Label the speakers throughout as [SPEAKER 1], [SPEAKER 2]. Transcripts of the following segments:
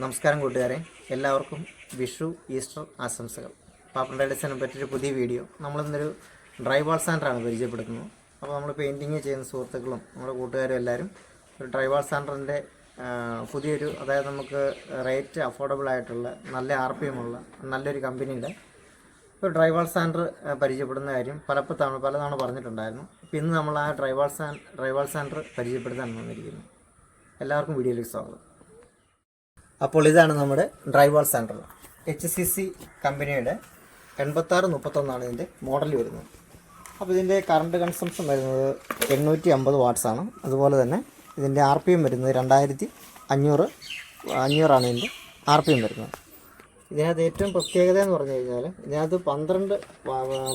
[SPEAKER 1] നമസ്കാരം കൂട്ടുകാരെ. എല്ലാവർക്കും വിഷു ഈസ്റ്റർ ആശംസകൾ. പാപ്പൻ റൈഡേഴ്സിനെ പറ്റിയൊരു പുതിയ വീഡിയോ. നമ്മളിന്നൊരു ഡ്രൈ വാൾ സാൻഡറാണ് പരിചയപ്പെടുത്തുന്നത്. അപ്പോൾ നമ്മൾ പെയിന്റിങ് ചെയ്യുന്ന സുഹൃത്തുക്കളും നമ്മുടെ കൂട്ടുകാരും എല്ലാവരും ഒരു ഡ്രൈ വാൾ സാൻഡറിന്റെ പുതിയൊരു അതായത് നമുക്ക് റേറ്റ് അഫോർഡബിൾ ആയിട്ടുള്ള നല്ല ആർ പി എമ്മുള്ള നല്ലൊരു കമ്പനിയുടെ ഒരു ഡ്രൈവാൾ സാൻഡർ പരിചയപ്പെടുന്ന കാര്യം പലപ്പോഴാണ് പലതവണ പറഞ്ഞിട്ടുണ്ടായിരുന്നു. അപ്പോൾ ഇന്ന് നമ്മൾ ആ ഡ്രൈവാൾ സാൻ ഡ്രൈവാൾ സാൻഡർ പരിചയപ്പെടുത്താൻ വന്നിരിക്കുന്നു. എല്ലാവർക്കും വീഡിയോയിലേക്ക് സ്വാഗതം. അപ്പോൾ ഇതാണ് നമ്മുടെ drywall centre H C C കമ്പനിയുടെ എൺപത്താറ് മുപ്പത്തൊന്നാണ് ഇതിന്റെ മോഡൽ വരുന്നത്. അപ്പോൾ ഇതിന്റെ കറണ്ട് കൺസംഷൻ വരുന്നത് എണ്ണൂറ്റി അമ്പത് ആണ്. അതുപോലെ തന്നെ ഇതിന്റെ ആർ പി എം വരുന്നത് രണ്ടായിരത്തി അഞ്ഞൂറ് അഞ്ഞൂറാണ് ഇതിന്റെ ആർ പി എം വരുന്നത്. ഇതിനകത്ത് ഏറ്റവും പ്രത്യേകത എന്ന് പറഞ്ഞു കഴിഞ്ഞാൽ ഇതിനകത്ത് പന്ത്രണ്ട്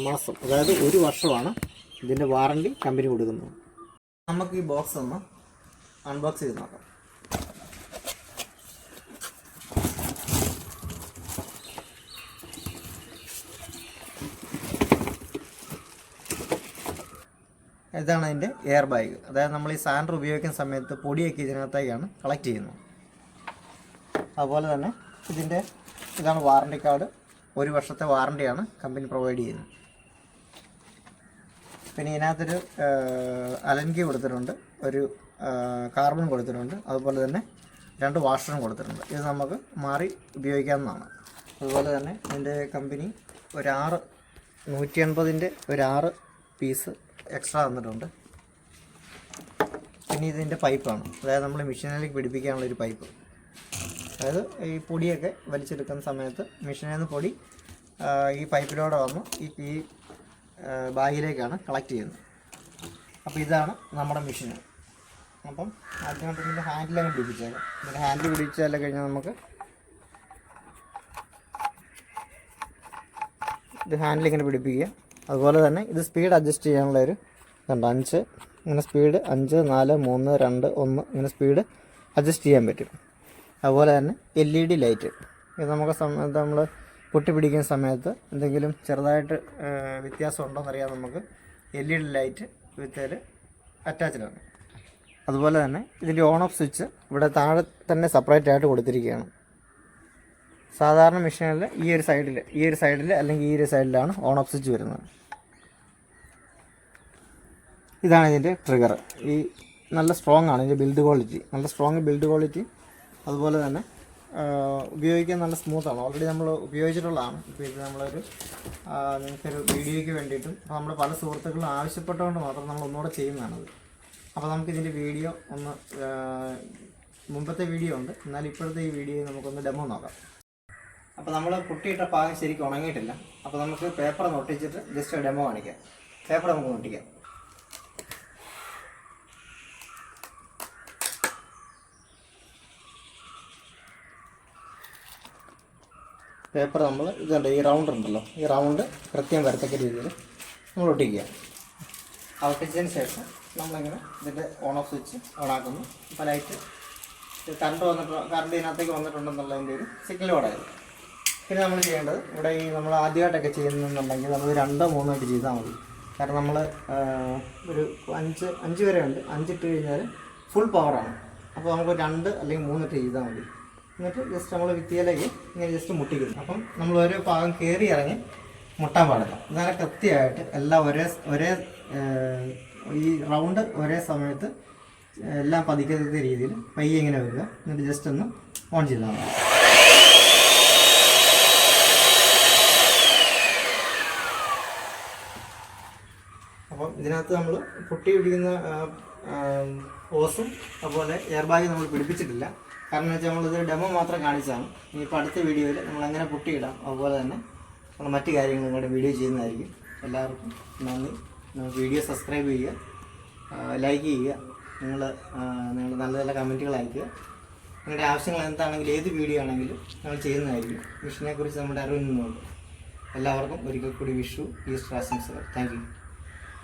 [SPEAKER 1] മാസം അതായത് ഒരു വർഷമാണ് ഇതിന്റെ വാറണ്ടി കമ്പനി കൊടുക്കുന്നത്. നമുക്ക് ഈ ബോക്സ് ഒന്ന് അൺബോക്സ് ചെയ്ത് നോക്കാം. ഇതാണ് അതിന്റെ എയർ ബാഗ് അതായത് നമ്മൾ ഈ സാൻഡർ ഉപയോഗിക്കുന്ന സമയത്ത് പൊടിയൊക്കെ ഇതിനകത്തേക്കാണ് കളക്ട് ചെയ്യുന്നത്. അതുപോലെ തന്നെ ഇതിന്റെ ഇതാണ് വാറണ്ടി കാർഡ് ഒരു വർഷത്തെ വാറണ്ടിയാണ് കമ്പനി പ്രൊവൈഡ് ചെയ്യുന്നത്. പിന്നെ ഇതിനകത്തൊരു അലൻകി കൊടുത്തിട്ടുണ്ട്. ഒരു കാർബൺ കൊടുത്തിട്ടുണ്ട്. അതുപോലെ തന്നെ രണ്ട് വാഷറും കൊടുത്തിട്ടുണ്ട്. ഇത് നമുക്ക് മാറി ഉപയോഗിക്കാവുന്നതാണ്. അതുപോലെ തന്നെ ഇതിന്റെ കമ്പനി ഒരാറ് നൂറ്റി എൺപതിന്റെ ഒരാറ് പീസ് എക്സ്ട്രാ തന്നിട്ടുണ്ട്. പിന്നെ ഇതിന്റെ പൈപ്പാണ് അതായത് നമ്മൾ മെഷീനിലേക്ക് പിടിപ്പിക്കാനുള്ള ഒരു പൈപ്പ് അതായത് ഈ പൊടിയൊക്കെ വലിച്ചെടുക്കുന്ന സമയത്ത് മെഷീനിൽ നിന്ന് പൊടി ഈ പൈപ്പിലൂടെ വന്ന് ഈ ഈ ബാഗിലേക്കാണ് കളക്ട് ചെയ്യുന്നത്. അപ്പോൾ ഇതാണ് നമ്മുടെ മെഷീൻ. അപ്പം ആദ്യമായിട്ട് ഇതിന്റെ ഹാൻഡിലങ്ങ് പിടിപ്പിച്ചേക്കാം. ഇതിന്റെ ഹാൻഡിൽ പിടിച്ചാൽ കഴിഞ്ഞാൽ നമുക്ക് ഇത് ഹാൻഡിൽ ഇങ്ങനെ പിടിപ്പിക്കുക. അതുപോലെ തന്നെ ഇത് സ്പീഡ് അഡ്ജസ്റ്റ് ചെയ്യാനുള്ള ഒരു ഇതുണ്ട് അഞ്ച് ഇങ്ങനെ സ്പീഡ് അഞ്ച് നാല് മൂന്ന് രണ്ട് ഒന്ന് ഇങ്ങനെ സ്പീഡ് അഡ്ജസ്റ്റ് ചെയ്യാൻ പറ്റും. അതുപോലെ തന്നെ എൽ ഇ ഡി ലൈറ്റ് ഇത് നമുക്ക് നമ്മൾ പൊട്ടി പിടിക്കുന്ന സമയത്ത് എന്തെങ്കിലും ചെറുതായിട്ട് വ്യത്യാസം ഉണ്ടോയെന്നറിയാൻ നമുക്ക് എൽ ഇ ഡി ലൈറ്റ് വിത്തേൽ അറ്റാച്ചിലാണ് അതുപോലെ തന്നെ ഇതിന്റെ ഓൺ ഓഫ് സ്വിച്ച് ഇവിടെ താഴെ തന്നെ സെപ്പറേറ്റ് ആയിട്ട് കൊടുത്തിരിക്കുകയാണ്. സാധാരണ മെഷീനിൽ ഈ ഒരു സൈഡിൽ ഈ ഒരു സൈഡിൽ അല്ലെങ്കിൽ ഈ ഒരു സൈഡിലാണ് ഓൺ ഓഫ് സ്വിച്ച് വരുന്നത്. ഇതാണ് ഇതിന്റെ ട്രിഗർ ഈ നല്ല സ്ട്രോങ് ആണ് ഇതിന്റെ ബിൽഡ് ക്വാളിറ്റി നല്ല സ്ട്രോങ് ബിൽഡ് ക്വാളിറ്റി അതുപോലെ തന്നെ ഉപയോഗിക്കാൻ നല്ല സ്മൂത്താണ് ഓൾറെഡി നമ്മൾ ഉപയോഗിച്ചിട്ടുള്ളതാണ്. ഇപ്പോൾ ഇത് നമ്മളൊരു നിങ്ങൾക്ക് നിങ്ങൾക്കൊരു വീഡിയോയ്ക്ക് വേണ്ടിയിട്ടും അപ്പോൾ നമ്മൾ പല സുഹൃത്തുക്കളും ആവശ്യപ്പെട്ടുകൊണ്ട് മാത്രം നമ്മൾ ഒന്നുകൂടെ ചെയ്യുന്നതാണത് അപ്പോൾ നമുക്ക് ഇതിന്റെ വീഡിയോ ഒന്ന് മുമ്പത്തെ വീഡിയോ ഉണ്ട്. എന്നാൽ ഇപ്പോഴത്തെ ഈ വീഡിയോ നമുക്കൊന്ന് ഡെമോ നോക്കാം. അപ്പോൾ നമ്മൾ കുട്ടിയിട്ട പാകം ശരിക്കും ഉണങ്ങിയിട്ടില്ല. അപ്പോൾ നമുക്ക് പേപ്പർ ഒട്ടിച്ചിട്ട് ജസ്റ്റ് ഡെമോ കാണിക്കാം. പേപ്പർ നമുക്ക് ഒട്ടിക്കാം. പേപ്പർ നമ്മൾ ഇതുണ്ട് ഈ റൗണ്ട് ഉണ്ടല്ലോ. ഈ റൗണ്ട് കൃത്യം വരത്തക്ക രീതിയിൽ നമ്മൾ ഒട്ടിക്കുക. ഒട്ടിച്ചതിന് ശേഷം നമ്മളിങ്ങനെ ഇതിന്റെ ഓൺ ഓഫ് സ്വിച്ച് ഓണാക്കുന്നു അപ്പോൾ ലൈറ്റ് കറണ്ട് വന്നിട്ട് കറണ്ട് ഇതിനകത്തേക്ക് വന്നിട്ടുണ്ടെന്നുള്ളതിന്റെ ഒരു സിഗ്നൽ ഓടായത് പിന്നെ നമ്മൾ ചെയ്യേണ്ടത് ഇവിടെ ഈ നമ്മൾ ആദ്യമായിട്ടൊക്കെ ചെയ്യുന്നുണ്ടെങ്കിൽ നമ്മൾ രണ്ടോ മൂന്നോ ആയിട്ട് ചെയ്താൽ മതി. കാരണം നമ്മൾ ഒരു അഞ്ച് അഞ്ച് വരെ ഉണ്ട്. അഞ്ചിട്ട് കഴിഞ്ഞാൽ ഫുൾ പവറാണ് അപ്പോൾ നമുക്ക് രണ്ട് അല്ലെങ്കിൽ മൂന്നിട്ട് ചെയ്താൽ മതി. എന്നിട്ട് ജസ്റ്റ് നമ്മൾ വിത്തിയിലേക്ക് ഇങ്ങനെ ജസ്റ്റ് മുട്ടിക്കുന്നു. അപ്പം നമ്മൾ ഓരോ ഭാഗം കയറി ഇറങ്ങി മുട്ടാൻ പാടില്ല ഇതാണ് കൃത്യമായിട്ട് എല്ലാം ഒരേ ഒരേ ഈ റൗണ്ട് ഒരേ സമയത്ത് എല്ലാം പതിക്കുന്ന രീതിയിൽ പയ്യെ ഇങ്ങനെ വരിക. എന്നിട്ട് ജസ്റ്റ് ഒന്ന് ഓൺ ചെയ്താൽ മതി അപ്പം ഇതിനകത്ത് നമ്മൾ പൊട്ടി പിടിക്കുന്ന ഓസും അതുപോലെ എയർ ബാഗ് നമ്മൾ പിടിപ്പിച്ചിട്ടില്ല. കാരണം വെച്ചാൽ നമ്മളിത് ഡെമോ മാത്രം കാണിച്ചാണ് ഇനിയിപ്പോൾ അടുത്ത വീഡിയോയിൽ നമ്മൾ അങ്ങനെ പൊട്ടിയിടാം. അതുപോലെ തന്നെ നമ്മൾ മറ്റു കാര്യങ്ങളും കൂടെ വീഡിയോ ചെയ്യുന്നതായിരിക്കും. എല്ലാവർക്കും നന്ദി. വീഡിയോ സബ്സ്ക്രൈബ് ചെയ്യുക ലൈക്ക് ചെയ്യുക നിങ്ങൾ നിങ്ങൾ നല്ല നല്ല കമന്റുകൾ അയക്കുക. നിങ്ങളുടെ ആവശ്യങ്ങൾ എന്താണെങ്കിലും ഏത് വീഡിയോ ആണെങ്കിലും നമ്മൾ ചെയ്യുന്നതായിരിക്കും. വിഷുവിനെക്കുറിച്ച് കുറിച്ച് നമ്മുടെ അറിവിൽ നിന്നുണ്ട് എല്ലാവർക്കും ഒരിക്കൽ കൂടി വിഷു ഈസ്റ്റർ ആശംസകൾ. Thank you.